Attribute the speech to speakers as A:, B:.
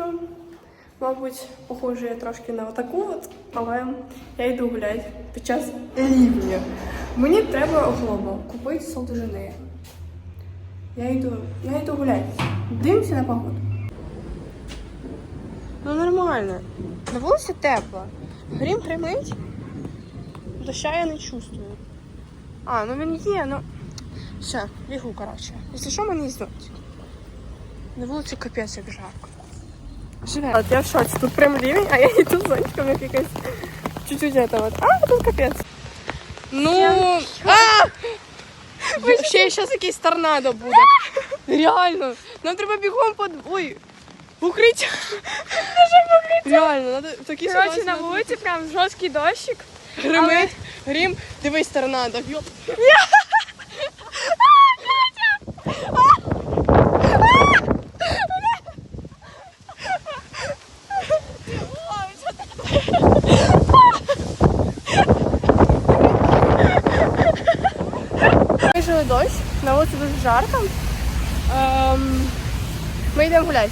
A: що, мабуть, похоже я трошки на отаку, от, але я йду гуляти під час лівня. Мені треба оглобу, купити солдожини. Я йду, я йду гуляти. Дивимося на погоду. Ну нормально. На вулиці тепло. Грім гримить. Доща я не чувствую. А, ну він є, ну. Все, бігу, коротше. Якщо що, мені зонтик. На вулиці капець як жарко. Живе. От я в шоці. Тут прям рівень, а я йду з зонтиком як якась чуть-чуть это вот. А, тут капець. Ну, а! Ще зараз якийсь торнадо буде. Реально. Нам треба бігом под... Ой, в укриття. Реально, надо в такій
B: Коротше,
A: ситуації
B: на
A: надо
B: вулиці прям жорсткий дощик.
A: Гримить, грім, дивись торнадо. Йоп. Дощ, на вулиці дуже жарко. Ем, ми йдемо гуляти.